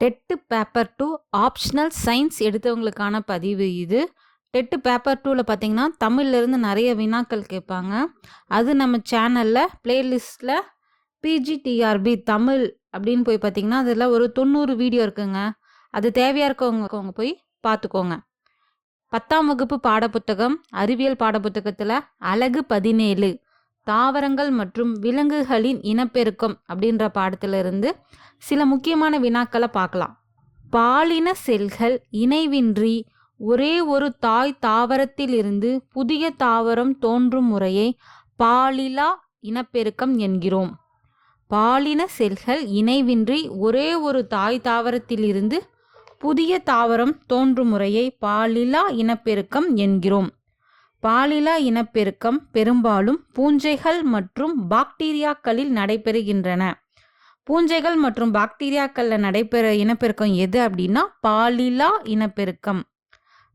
TET paper two optional science எடுத்தவங்களுக்கான பதிவு இது. TET paper டூவில் பார்த்தீங்கன்னா தமிழ்லேருந்து நிறைய வினாக்கள் கேட்பாங்க. அது நம்ம சேனலில் ப்ளேலிஸ்ட்டில் பிஜிடிஆர்பி தமிழ் அப்படின்னு போய் பார்த்தீங்கன்னா அதில் ஒரு தொண்ணூறு வீடியோ இருக்குங்க. அது தேவையாக இருக்கவங்க போய் பார்த்துக்கோங்க பத்தாம் வகுப்பு பாடப்புத்தகம் அறிவியல் பாடப்புத்தகத்தில் அழகு பதினேழு. தாவரங்கள் மற்றும் விலங்குகளின் இனப்பெருக்கம் அப்படின்ற பாடத்திலிருந்து சில முக்கியமான வினாக்களை பார்க்கலாம். பாலின செல்கள் இணைவின்றி ஒரே ஒரு தாய் தாவரத்திலிருந்து புதிய தாவரம் தோன்றும் முறையை பாலிலா இனப்பெருக்கம் என்கிறோம். பாலின செல்கள் இணைவின்றி ஒரே ஒரு தாய் தாவரத்திலிருந்து புதிய தாவரம் தோன்றும் முறையை பாலிலா இனப்பெருக்கம் என்கிறோம். பாலிலா இனப்பெருக்கம் பெரும்பாலும் பூஞ்சைகள் மற்றும் பாக்டீரியாக்களில் நடைபெறுகின்றன. பூஞ்சைகள் மற்றும் பாக்டீரியாக்களில் நடைபெற இனப்பெருக்கம் எது அப்படின்னா பாலிலா இனப்பெருக்கம்.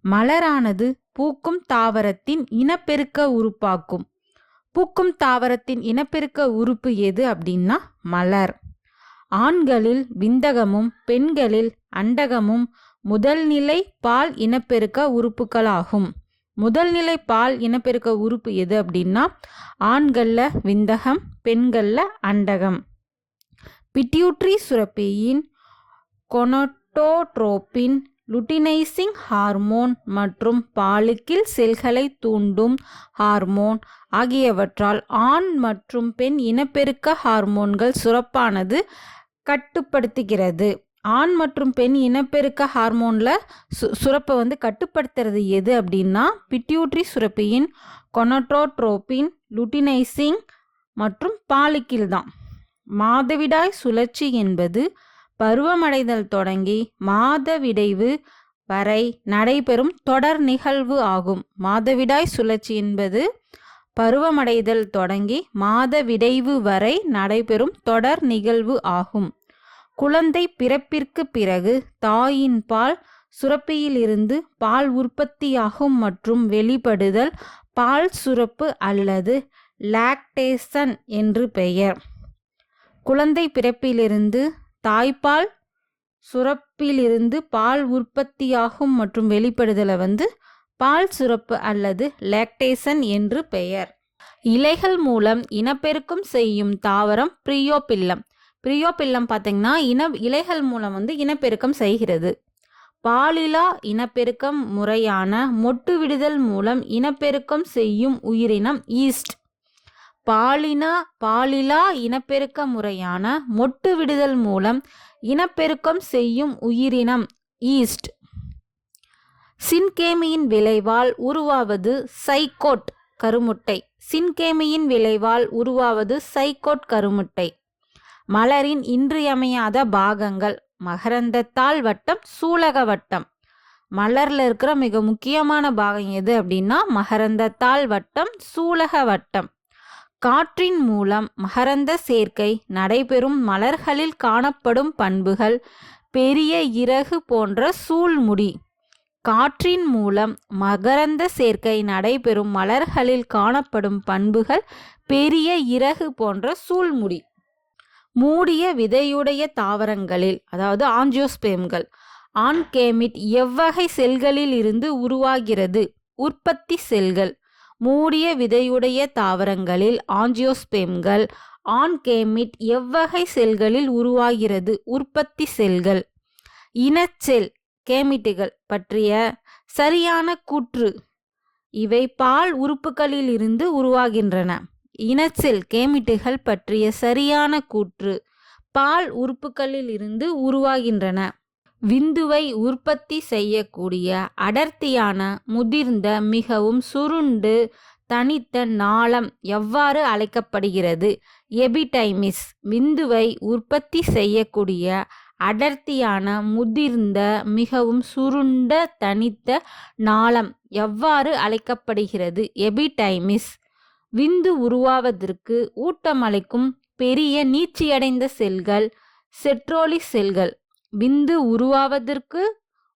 மலரானது பூக்கும் தாவரத்தின் இனப்பெருக்க உறுப்பாக்கும். பூக்கும் தாவரத்தின் இனப்பெருக்க உறுப்பு எது அப்படின்னா மலர். ஆண்களில் விந்தகமும் பெண்களில் அண்டகமும் முதல்நிலை பால் இனப்பெருக்க உறுப்புகளாகும். முதல்நிலை பால் இனப்பெருக்க உறுப்பு எது அப்படின்னா ஆண்களில் விந்தகம் பெண்களில் அண்டகம். பிட்யூட்ரி சுரப்பியின் கொனட்டோட்ரோப்பின் லுட்டினைசிங் ஹார்மோன் மற்றும் பாலுக்கில் செல்களை தூண்டும் ஹார்மோன் ஆகியவற்றால் ஆண் மற்றும் பெண் இனப்பெருக்க ஹார்மோன்கள் சுரப்பானது கட்டுப்படுத்துகிறது. ஆண் மற்றும் பெண் இனப்பெருக்க ஹார்மோனில் சு சுரப்பை வந்து கட்டுப்படுத்துறது எது அப்படின்னா பிட்யூட்ரி சுரப்பியின் கொனட்ரோட்ரோப்பின் லுட்டினைசிங் மற்றும் பாலிக்கில் தான். மாதவிடாய் சுழற்சி என்பது பருவமடைதல் தொடங்கி மாதவிடைவு வரை நடைபெறும் தொடர் நிகழ்வு ஆகும். மாதவிடாய் சுழற்சி என்பது பருவமடைதல் தொடங்கி மாதவிடைவு வரை நடைபெறும் தொடர் நிகழ்வு ஆகும். குழந்தை பிறப்பிற்கு பிறகு தாயின் பால் சுரப்பியிலிருந்து பால் உற்பத்தியாகும் மற்றும் வெளிப்படுதல் பால் சுரப்பு அல்லது லாக்டேசன் என்று பெயர். குழந்தை பிறப்பிலிருந்து தாய்ப்பால் சுரப்பிலிருந்து பால் உற்பத்தியாகும் மற்றும் வெளிப்படுதலை வந்து பால் சுரப்பு அல்லது லாக்டேசன் என்று பெயர். இலைகள் மூலம் இனப்பெருக்கம் செய்யும் தாவரம் பிரியோபில்லம். பிரியோபில்லம் பார்த்தீங்கன்னா இன இலைகள் மூலம் வந்து இனப்பெருக்கம் செய்கிறது. பாலிலா இனப்பெருக்கம் முறையான மொட்டு விடுதல் மூலம் இனப்பெருக்கம் செய்யும் உயிரினம் ஈஸ்ட். பாலினா பாலிலா இனப்பெருக்க முறையான மொட்டு விடுதல் மூலம் இனப்பெருக்கம் செய்யும் உயிரினம் ஈஸ்ட். சின்கேமியின் விளைவால் உருவாவது சைக்கோட் கருமுட்டை. சின்கேமியின் விளைவால் உருவாவது சைக்கோட் கருமுட்டை. மலரின் இன்றியமையாத பாகங்கள். மகரந்தத்தாள் வட்டம் சூலக வட்டம். மலரில் இருக்கிற மிக முக்கியமான பாகம் எது அப்படின்னா மகரந்தத்தாள் வட்டம் சூலக வட்டம். காற்றின் மூலம் மகரந்த சேர்க்கை நடைபெறும் மலர்களில் காணப்படும் பண்புகள் பெரிய இறகு போன்ற சூழ்முடி காற்றின் மூலம் மகரந்த சேர்க்கை நடைபெறும் மலர்களில் காணப்படும் பண்புகள் பெரிய இறகு போன்ற சூழ்முடி மூடிய விதையுடைய தாவரங்களில் அதாவது ஆஞ்சியோஸ்பேம்கள் ஆன்கேமிட் எவ்வகை செல்களில் இருந்து உருவாகிறது? உற்பத்தி செல்கள் மூடிய விதையுடைய தாவரங்களில் ஆஞ்சியோஸ்பேம்கள் ஆன்கேமிட் எவ்வகை செல்களில் உருவாகிறது? உற்பத்தி செல்கள் இனச்செல் கேமிட்டுகள் பற்றிய சரியான கூற்று இவை பால் உறுப்புகளில் இருந்து உருவாகின்றன. இனச்செல் கேமிட்டுகள் பற்றிய சரியான கூற்று பால் உறுப்புகளில் இருந்து உருவாகின்றன. விந்துவை உற்பத்தி செய்யக்கூடிய அடர்த்தியான முதிர்ந்த மிகவும் சுருண்டு தனித்த நாளம் எவ்வாறு அழைக்கப்படுகிறது? எபிடைமிஸ் விந்துவை உற்பத்தி செய்யக்கூடிய அடர்த்தியான முதிர்ந்த மிகவும் சுருண்ட தனித்த நாளம் எவ்வாறு அழைக்கப்படுகிறது? எபிடைமிஸ் விந்து உருவாவதற்கு ஊட்டமளிக்கும் பெரிய நீட்சியடைந்த செல்கள் செட்ரோலி செல்கள். விந்து உருவாவதற்கு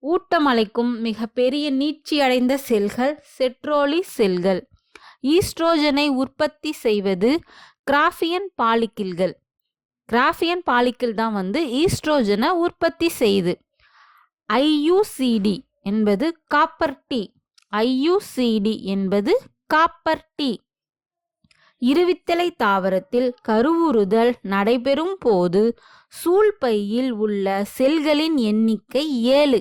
ஊட்டமளிக்கும் மிக பெரிய நீட்சியடைந்த செல்கள் செட்ரோலி செல்கள். ஈஸ்ட்ரோஜனை உற்பத்தி செய்வது கிராஃபியன் பாலிக்கில்கள் கிராஃபியன் பாலிக்கிள் தான் வந்து ஈஸ்ட்ரோஜனை உற்பத்தி செய்யுது ஐயூசிடி என்பது காப்பர் டி. ஐயூசிடி என்பது காப்பர் டீ. இருவித்தலை தாவரத்தில் கருவுறுதல் நடைபெறும் போது சூழ்பையில் உள்ள செல்களின் எண்ணிக்கை ஏழு.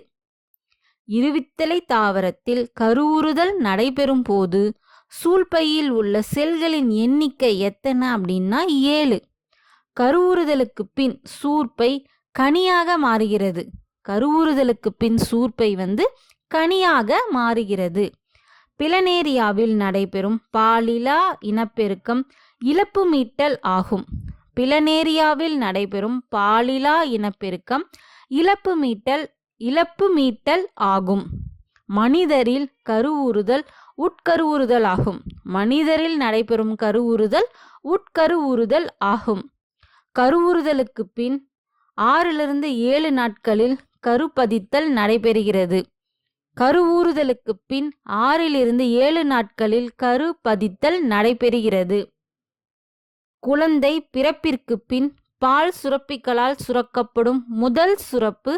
இருவித்தலை தாவரத்தில் கருவுறுதல் நடைபெறும் போது சூழ்பையில் உள்ள செல்களின் எண்ணிக்கை எத்தனை அப்படின்னா ஏழு. கருவுறுதலுக்கு பின் சூர்பை கனியாக மாறுகிறது. கருவுறுதலுக்கு பின் சூர்பை வந்து கனியாக மாறுகிறது. பிளனேரியாவில் நடைபெறும் பாலிலா இனப்பெருக்கம் இழப்பு மீட்டல் ஆகும். பிளனேரியாவில் நடைபெறும் பாலிலா இனப்பெருக்கம் இழப்பு மீட்டல் இழப்பு மீட்டல் ஆகும். மனிதரில் கருவுறுதல் உட்கருவுறுதல் ஆகும். மனிதரில் நடைபெறும் கருவுறுதல் உட்கருவுறுதல் ஆகும். கருவுறுதலுக்கு பின் ஆறிலிருந்து ஏழு நாட்களில் கருப்பதித்தல் நடைபெறுகிறது. கருவூறுதலுக்கு பின் ஆறிலிருந்து ஏழு நாட்களில் கரு பதித்தல் நடைபெறுகிறது. குழந்தை பிறப்பிற்கு பின் பால் சுரப்பிகளால் சுரக்கப்படும் முதல் சுரப்பு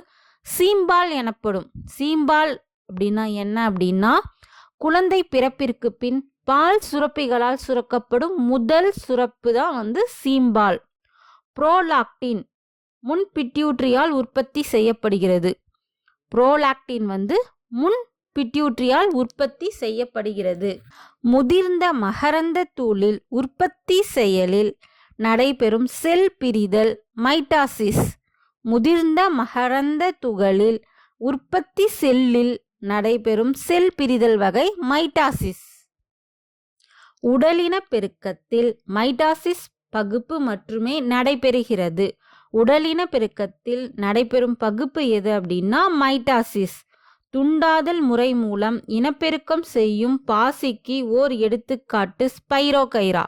சீம்பால் எனப்படும். சீம்பால் அப்படின்னா என்ன அப்படின்னா குழந்தை பிறப்பிற்கு பின் பால் சுரப்பிகளால் சுரக்கப்படும் முதல் சுரப்பு தான் வந்து சீம்பால். புரோலாக்டின் முன் பிட்யூட்ரியால் உற்பத்தி செய்யப்படுகிறது. புரோலாக்டின் வந்து முன் பிட்யூட்ரியால் உற்பத்தி செய்யப்படுகிறது. முதிர்ந்த மகரந்த தூளில் உற்பத்தி செயலில் நடைபெறும் செல் பிரிதல் மைட்டாசிஸ். முதிர்ந்த மகரந்த துகளில் உற்பத்தி செல்லில் நடைபெறும் செல் பிரிதல் வகை மைட்டாசிஸ். உடலின பெருக்கத்தில் மைட்டாசிஸ் பகுப்பு மட்டுமே நடைபெறுகிறது. உடலின பெருக்கத்தில் நடைபெறும் பகுப்பு எது அப்படின்னா மைட்டாசிஸ். துண்டாதல் முறை மூலம் இனப்பெருக்கம் செய்யும் பாசிக்கு ஓர் எடுத்துக்காட்டு ஸ்பைரோகைரா.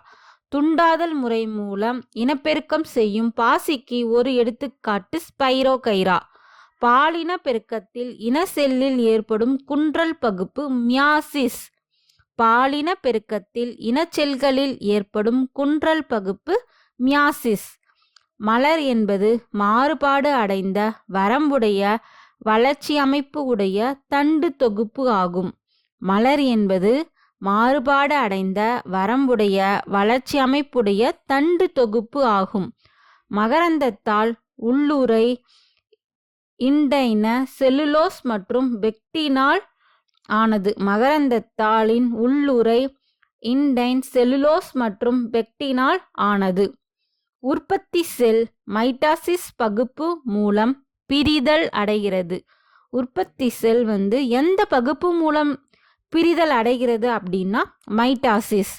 துண்டாதல் முறை மூலம் இனப்பெருக்கம் செய்யும் பாசிக்கு ஒரு எடுத்துக்காட்டு ஸ்பைரோகைரா. பாலின பெருக்கத்தில் இன செல்லில் ஏற்படும் குன்றல் பகுப்பு மியாசிஸ். பாலின பெருக்கத்தில் இனச்செல்களில் ஏற்படும் குன்றல் பகுப்பு மியாசிஸ். மலர் என்பது மாறுபாடு அடைந்த வரம்புடைய வளர்ச்சி அமைப்பு உடைய தண்டு தொகுப்பு ஆகும். மலர் என்பது மாறுபாடு அடைந்த வரம்புடைய வளர்ச்சி அமைப்புடைய தண்டு தொகுப்பு ஆகும். மகரந்தத்தால் உள்ளுரை இண்டைன செல்லுலோஸ் மற்றும் பெக்டினால் ஆனது. மகரந்தத்தாளின் உள்ளுரை இண்டைன் செல்லுலோஸ் மற்றும் பெக்டினால் ஆனது. உற்பத்தி செல் மைட்டாசிஸ் பகுப்பு மூலம் பிரிதல் அடைகிறது. உற்பத்தி செல் வந்து எந்த பகுப்பு மூலம் பிரிதல் அடைகிறது அப்படின்னா மைட்டாசிஸ்.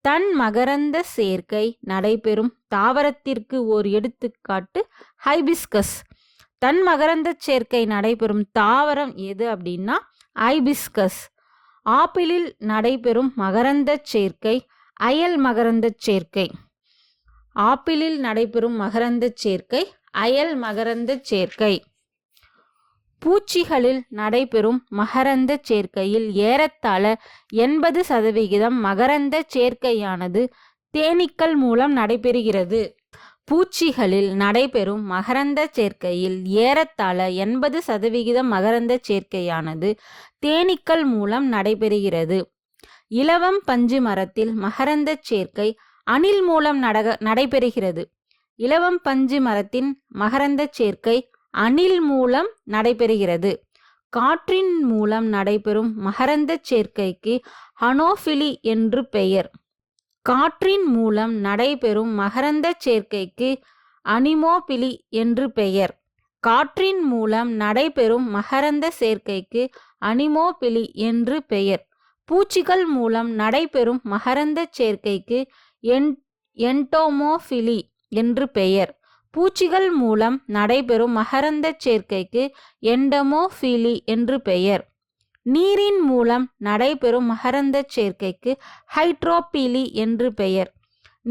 தன் மகரந்த சேர்க்கை நடைபெறும் தாவரத்திற்கு ஒரு எடுத்துக்காட்டு ஹைபிஸ்கஸ். தன் மகரந்த சேர்க்கை நடைபெறும் தாவரம் எது அப்படின்னா ஐபிஸ்கஸ் ஆப்பிளில் நடைபெறும் மகரந்த சேர்க்கை அயல் மகரந்த சேர்க்கை. ஆப்பிளில் நடைபெறும் மகரந்த சேர்க்கை அயல் மகரந்த சேர்க்கை. பூச்சிகளில் நடைபெறும் மகரந்த சேர்க்கையில் ஏறத்தாழ எண்பது சதவிகிதம் மகரந்த சேர்க்கையானது தேனீக்கள் மூலம் நடைபெறுகிறது. பூச்சிகளில் நடைபெறும் மகரந்த சேர்க்கையில் ஏறத்தாழ எண்பது சதவிகிதம் மகரந்த சேர்க்கையானது தேனீக்கள் மூலம் நடைபெறுகிறது. இலவம் பஞ்சு மரத்தில் மகரந்த சேர்க்கை அணில் மூலம் நடக நடைபெறுகிறது. இலவம் பஞ்சு மரத்தின் மகரந்த சேர்க்கை அணில் மூலம் நடைபெறுகிறது. காற்றின் மூலம் நடைபெறும் மகரந்த சேர்க்கைக்கு ஹனோஃபிலி என்று பெயர். காற்றின் மூலம் நடைபெறும் மகரந்த சேர்க்கைக்கு அனிமோபிலி என்று பெயர். காற்றின் மூலம் நடைபெறும் மகரந்த சேர்க்கைக்கு அனிமோபிலி என்று பெயர். பூச்சிகள் மூலம் நடைபெறும் மகரந்த சேர்க்கைக்கு என் என்டோமோஃபிலி என்று பெயர். பூச்சிகள் மூலம் நடைபெறும் மகரந்த சேர்க்கைக்கு எண்டமோஃபீலி என்று பெயர். நீரின் மூலம் நடைபெறும் மகரந்த சேர்க்கைக்கு ஹைட்ரோபீலி என்று பெயர்.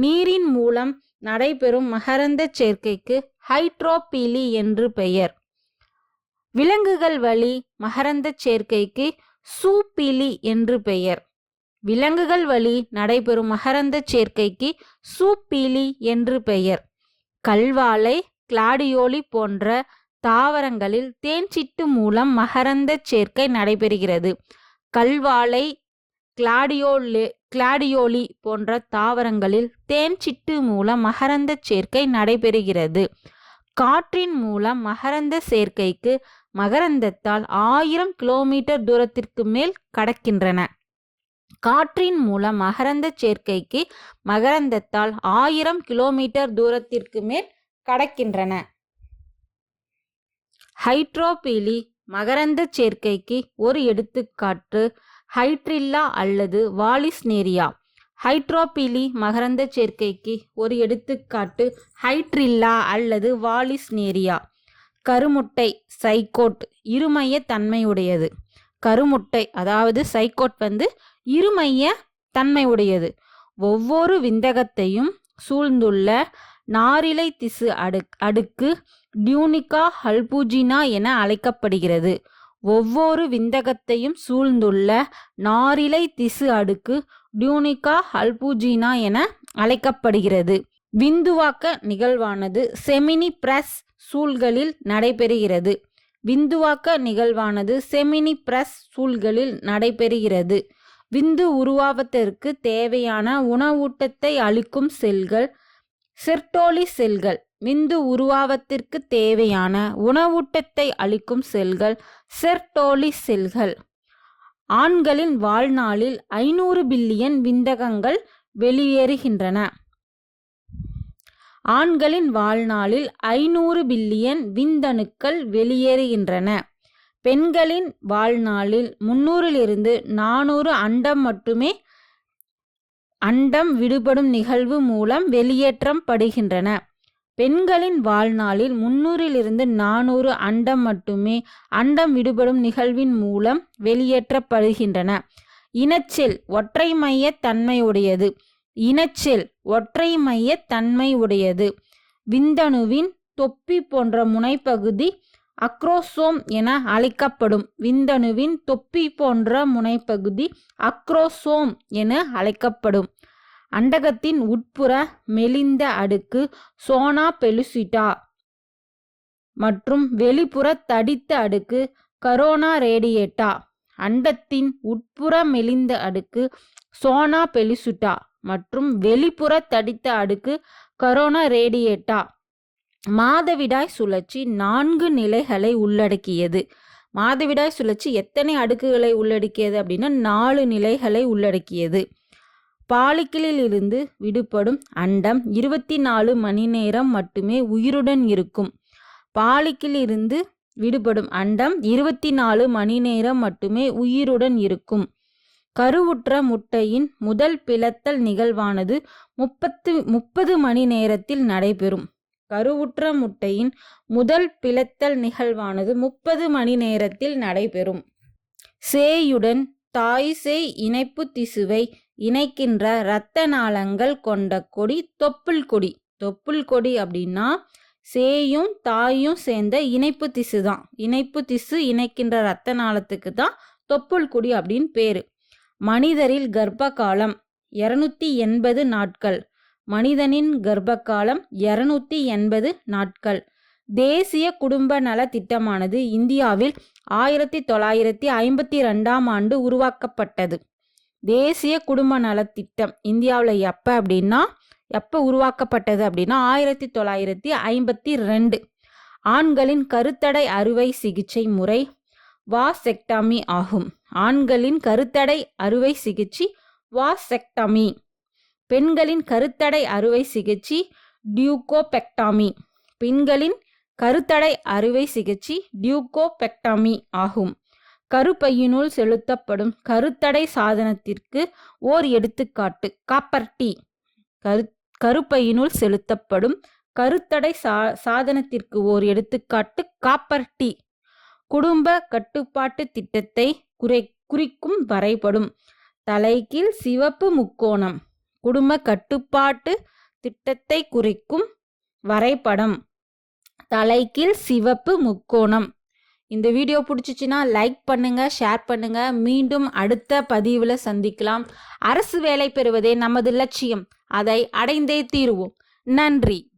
நீரின் மூலம் நடைபெறும் மகரந்த சேர்க்கைக்கு ஹைட்ரோபீலி என்று பெயர். விலங்குகள் வழி மகரந்த சேர்க்கைக்கு சூப்பிலி என்று பெயர். விலங்குகள் வழி நடைபெறும் மகரந்த சேர்க்கைக்கு சூப்பீலி என்று பெயர். கல்வாழை கிளாடியோலி போன்ற தாவரங்களில் தேன்சிட்டு மூலம் மகரந்தச் சேர்க்கை நடைபெறுகிறது. கல்வாழை கிளாடியோலே கிளாடியோலி போன்ற தாவரங்களில் தேன்சிட்டு மூலம் மகரந்தச் சேர்க்கை நடைபெறுகிறது. காற்றின் மூலம் மகரந்த சேர்க்கைக்கு மகரந்தத்தால் ஆயிரம் கிலோமீட்டர் தூரத்திற்கு மேல் கடக்கின்றன. காற்றின் மூலம் மகரந்த சேர்க்கைக்கு மகரந்தத்தால் ஆயிரம் கிலோமீட்டர் தூரத்திற்கு மேல் கடக்கின்றன. ஹைட்ரோபீலி மகரந்த சேர்க்கைக்கு ஒரு எடுத்துக்காட்டு ஹைட்ரில்லா அல்லது வாலிஸ்னேரியா ஹைட்ரோபீலி மகரந்த சேர்க்கைக்கு ஒரு எடுத்துக்காட்டு ஹைட்ரில்லா அல்லது வாலிஸ்னேரியா கருமுட்டை சைக்கோட் இருமைய தன்மையுடையது. கருமுட்டை அதாவது சைக்கோட் வந்து இருமைய தன்மை உடையது ஒவ்வொரு விந்தகத்தையும் சூழ்ந்துள்ள நாரிலை திசு அடு அடுக்கு டியூனிகா ஹல்பூஜினா என அழைக்கப்படுகிறது. ஒவ்வொரு விந்தகத்தையும் சூழ்ந்துள்ள நாரிலை திசு அடுக்கு டியூனிகா ஹல்பூஜினா என அழைக்கப்படுகிறது. விந்துவாக்க நிகழ்வானது செமினி பிரஸ் சூழ்களில் நடைபெறுகிறது. விந்துவாக்க நிகழ்வானது செமினி பிரஸ் சூழ்களில் நடைபெறுகிறது. விந்து உருவாவதற்கு தேவையான உணவூட்டத்தை அளிக்கும் செல்கள் செர்டோலி செல்கள். விந்து உருவாவத்திற்கு தேவையான உணவூட்டத்தை அளிக்கும் செல்கள் செர்டோலி செல்கள். ஆண்களின் வாழ்நாளில் ஐநூறு பில்லியன் விந்தகங்கள் வெளியேறுகின்றன. ஆண்களின் வாழ்நாளில் ஐநூறு பில்லியன் விந்தணுக்கள் வெளியேறுகின்றன. பெண்களின் வாழ்நாளில் முன்னூறிலிருந்து நானூறு அண்டம் மட்டுமே அண்டம் விடுபடும் நிகழ்வு மூலம் வெளியேற்றம் படுகின்றன பெண்களின் வாழ்நாளில் முன்னூறிலிருந்து நானூறு அண்டம் மட்டுமே அண்டம் விடுபடும் நிகழ்வின் மூலம் வெளியேற்றப்படுகின்றன. இனச்செல் ஒற்றை மைய தன்மையுடையது. இனச்செல் ஒற்றை மைய தன்மை உடையது விந்தணுவின் தொப்பி போன்ற முனைப்பகுதி அக்ரோசோம் என அழைக்கப்படும் விந்தணுவின் தொப்பி போன்ற முனைப்பகுதி அக்ரோசோம் என அழைக்கப்படும். அண்டகத்தின் உட்புற மெலிந்த அடுக்கு சோனா பெலுசிட்டா மற்றும் வெளிப்புற தடித்த அடுக்கு கரோனா ரேடியேட்டா. அண்டத்தின் உட்புற மெலிந்த அடுக்கு சோனா பெலிசுட்டா மற்றும் வெளிப்புற தடித்த அடுக்கு கரோனா ரேடியேட்டா. மாதவிடாய் சுழற்சி நான்கு நிலைகளை உள்ளடக்கியது. மாதவிடாய் சுழற்சி எத்தனை அடுக்குகளை உள்ளடக்கியது அப்படின்னா நாலு நிலைகளை உள்ளடக்கியது. பாலிக்கிளில் இருந்து விடுபடும் அண்டம் இருபத்தி நாலு மணி நேரம் மட்டுமே உயிருடன் இருக்கும். பாலிக்கிலிருந்து விடுபடும் அண்டம் இருபத்தி நாலு மணி நேரம் மட்டுமே உயிருடன் இருக்கும். கருவுற்ற முட்டையின் முதல் பிளத்தல் நிகழ்வானது முப்பத்து முப்பது மணி நேரத்தில் நடைபெறும். கருவுற்ற முட்டையின் முதல் பிளத்தல் நிகழ்வானது முப்பது மணி நேரத்தில் நடைபெறும். சேயுடன் தாய் சேய் இணைப்பு திசுவை இணைக்கின்ற இரத்த நாளங்கள் கொண்ட கொடி தொப்புள் கொடி. தொப்புள் கொடி அப்படின்னா சேயும் தாயும் சேர்ந்த இணைப்பு திசு தான் இணைப்பு திசு இணைக்கின்ற இரத்த நாளத்துக்கு தான் தொப்புள் கொடி அப்படின்னு பேரு. மனிதரில் கர்ப்ப காலம் இருநூத்தி எண்பது நாட்கள். மனிதனின் கர்ப்பகாலம் இருநூத்தி எண்பது நாட்கள். தேசிய குடும்ப நல திட்டமானது இந்தியாவில் ஆயிரத்தி தொள்ளாயிரத்தி ஐம்பத்தி ரெண்டாம் ஆண்டு உருவாக்கப்பட்டது. தேசிய குடும்ப நலத்திட்டம் இந்தியாவில் எப்போ அப்படின்னா எப்போ உருவாக்கப்பட்டது அப்படின்னா ஆயிரத்தி தொள்ளாயிரத்தி ஐம்பத்தி ரெண்டு. ஆண்களின் கருத்தடை அறுவை சிகிச்சை முறை வாசெக்டாமி ஆகும். ஆண்களின் கருத்தடை அறுவை சிகிச்சை வாசெக்டமி. பெண்களின் கருத்தடை அறுவை சிகிச்சை டியூகோபெக்டாமி. பெண்களின் கருத்தடை அறுவை சிகிச்சை டியூகோபெக்டாமி ஆகும். கருப்பையினுள் செலுத்தப்படும் கருத்தடை சாதனத்திற்கு ஓர் எடுத்துக்காட்டு காப்பர் டீ. கரு கருப்பையினுள் செலுத்தப்படும் கருத்தடை சா சாதனத்திற்கு ஓர் எடுத்துக்காட்டு காப்பர் டீ. குடும்ப கட்டுப்பாட்டு திட்டத்தை குறை குறிக்கும் வரைபடும். தலைகீழ் சிவப்பு முக்கோணம். குடும்ப கட்டுப்பாட்டு திட்டத்தை குறிக்கும் வரைபடம். தலைகீழ் சிவப்பு முக்கோணம். இந்த வீடியோ பிடிச்சிச்சின்னா லைக் பண்ணுங்க ஷேர் பண்ணுங்க. மீண்டும் அடுத்த பதிவில் சந்திக்கலாம். அரசு வேலை பெறுவதே நமது லட்சியம். அதை அடைந்தே தீருவோம். நன்றி.